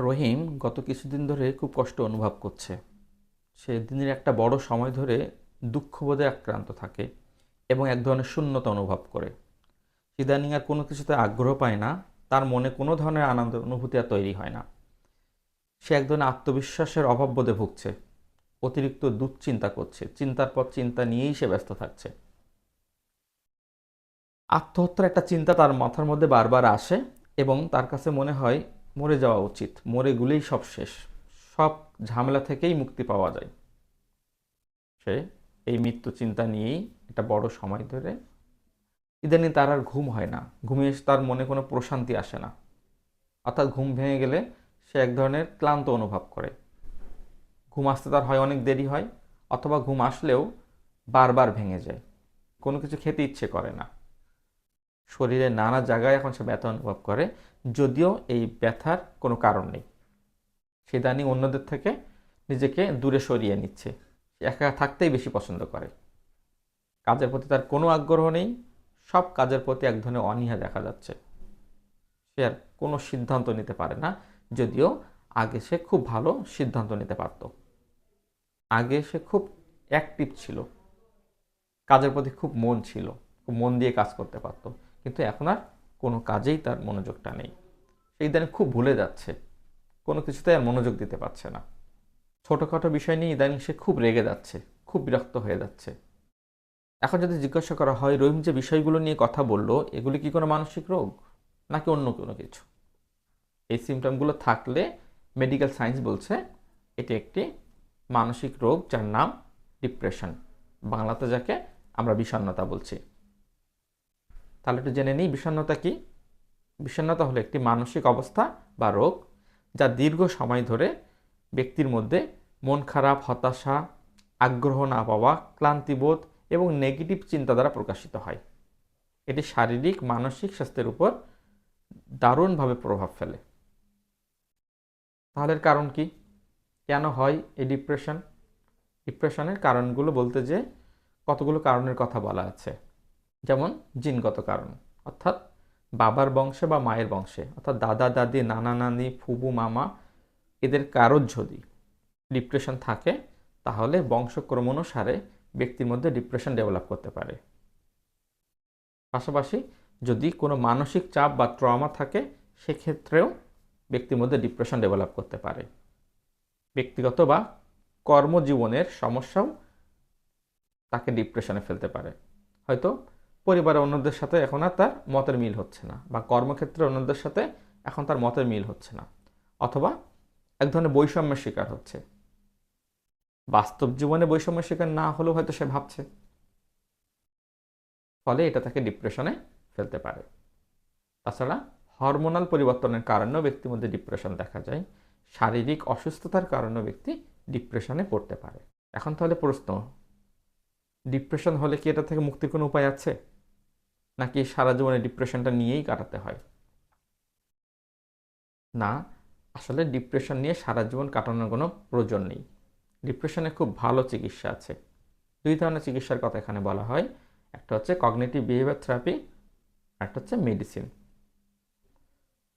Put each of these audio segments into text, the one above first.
রহিম গত কিছুদিন ধরে খুব কষ্ট অনুভব করছে। সে দিনের একটা বড় সময় ধরে দুঃখবোধে আক্রান্ত থাকে এবং এক ধরনের শূন্যতা অনুভব করে। ইদানিং আর কোনো কিছুতে আগ্রহ পায় না, তার মনে কোনো ধরনের আনন্দ অনুভূতি আর তৈরি হয় না। সে এক ধরনের আত্মবিশ্বাসের অভাব বোধে ভুগছে, অতিরিক্ত দুশ্চিন্তা করছে, চিন্তার পর চিন্তা নিয়েই সে ব্যস্ত থাকছে। আত্মহত্যার একটা চিন্তা তার মাথার মধ্যে বারবার আসে এবং তার কাছে মনে হয় মরে যাওয়া উচিত। মরে গুলেই সব শেষ। সব ঝামেলা থেকেই মুক্তি পাওয়া যায়। সে এই মৃত্যু চিন্তা নিয়েই একটা বড় সময় ধরে ইদানিং তার আর ঘুম হয় না। ঘুমিয়ে তার মনে কোনো প্রশান্তি আসে না। অর্থাৎ ঘুম ভেঙে গেলে সে এক ধরনের ক্লান্ত অনুভব করে। ঘুম আসতে তার হয় অনেক দেরি হয়, অথবা ঘুম আসলেও বারবার ভেঙে যায়। কোনো কিছু খেতে ইচ্ছে করে না। শরীরের নানা জায়গায় এখন সে ব্যথা অনুভব করে, যদিও এই ব্যথার কোনো কারণ নেই। সে দানি অন্যদের থেকে নিজেকে দূরে সরিয়ে নিচ্ছে। একা থাকতেই বেশি পছন্দ করে। কাজের প্রতি তার কোনো আগ্রহ নেই। সব কাজের প্রতি এক ধরনের অনীহা দেখা যাচ্ছে। সে আর কোনো সিদ্ধান্ত নিতে পারে না, যদিও আগে সে খুব ভালো সিদ্ধান্ত নিতে পারত। আগে সে খুব অ্যাক্টিভ ছিল। কাজের প্রতি খুব মন ছিল। খুব মন দিয়ে কাজ করতে পারত। কিন্তু এখন আর কোনো কাজেই তার মনোযোগটা নেই। সেই ইদানিং খুব ভুলে যাচ্ছে। কোনো কিছুতে আর মনোযোগ দিতে পারছে না। ছোটোখাটো বিষয় নিয়ে ইদানিং সে খুব রেগে যাচ্ছে, খুব বিরক্ত হয়ে যাচ্ছে। এখন যদি জিজ্ঞাসা করা হয়, রহিম যে বিষয়গুলো নিয়ে কথা বলল, এগুলি কি কোনো মানসিক রোগ? নাকি অন্য কোনো কিছু? এই সিমটমগুলো থাকলে মেডিকেল সায়েন্স বলছে, এটি একটি মানসিক রোগ যার নাম ডিপ্রেশন বাংলাতে যাকে আমরা বিষণ্ণতা বলছি। তাহলে একটু জেনে নিই, বিষণ্ণতা কি? বিষণ্ণতা হলো একটি মানসিক অবস্থা বা রোগ যা দীর্ঘ সময় ধরে ব্যক্তির মধ্যে মন খারাপ, হতাশা, আগ্রহ না পাওয়া, ক্লান্তিবোধ এবং নেগেটিভ চিন্তা দ্বারা প্রকাশিত হয়। এটি শারীরিক, মানসিক স্বাস্থ্যের উপর দারুণভাবে প্রভাব ফেলে। তাহলে কারণ কি? কেন হয় এই ডিপ্রেশন ডিপ্রেশনের কারণগুলো বলতে যে কতগুলো কারণের কথা বলা আছে। যেমন জিনগত কারণ, অর্থাৎ বাবার বংশে বা মায়ের বংশে, অর্থাৎ দাদা, দাদি, নানা, নানি, ফুবু, মামা, এদের কারোর যদি ডিপ্রেশন থাকে, তাহলে বংশক্রম অনুসারে ব্যক্তির মধ্যে ডিপ্রেশন ডেভেলপ করতে পারে। পাশাপাশি যদি কোনো মানসিক চাপ বা ট্রমা থাকে, সেক্ষেত্রেও ব্যক্তির মধ্যে ডিপ্রেশন ডেভেলপ করতে পারে। ব্যক্তিগত বা কর্মজীবনের সমস্যাও তাকে ডিপ্রেশনে ফেলতে পারে। হয়তো পরিবারের অন্যদের সাথে এখন আর তার মতের মিল হচ্ছে না বা কর্মক্ষেত্রে অন্যদের সাথে এখন তার মতের মিল হচ্ছে না অথবা এক ধরনের বৈষম্যের শিকার হচ্ছে। বাস্তব জীবনে বৈষম্যের শিকার না হলেও হয়তো সে ভাবছে। ফলে এটা তাকে ডিপ্রেশনে ফেলতে পারে। তাছাড়া হরমোনাল পরিবর্তনের কারণেও ব্যক্তির মধ্যে ডিপ্রেশন দেখা যায়। শারীরিক অসুস্থতার কারণেও ব্যক্তি ডিপ্রেশনে পড়তে পারে। এখন তাহলে প্রশ্ন, ডিপ্রেশন হলে কি এটা থেকে মুক্তির কোনো উপায় আছে? নাকি সারা জীবনে ডিপ্রেশনটা নিয়েই কাটাতে হয়? না, আসলে ডিপ্রেশন নিয়ে সারা জীবন কাটানোর কোনো প্রয়োজন নেই। ডিপ্রেশনে খুব ভালো চিকিৎসা আছে। দুই ধরনের চিকিৎসার কথা এখানে বলা হয়। একটা হচ্ছে কগনেটিভ বিহেভিয়ার থেরাপি একটা হচ্ছে মেডিসিন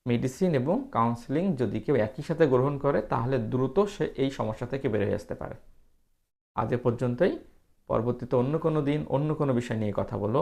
মেডিসিন এবং কাউন্সেলিং যদি কেউ একই সাথে গ্রহণ করে, তাহলে দ্রুত সে এই সমস্যা থেকে বের হয়ে আসতে পারে। আজ এ পর্যন্তই। পরবর্তীতে অন্য কোনো দিন, অন্য কোনো বিষয় নিয়ে কথা বলো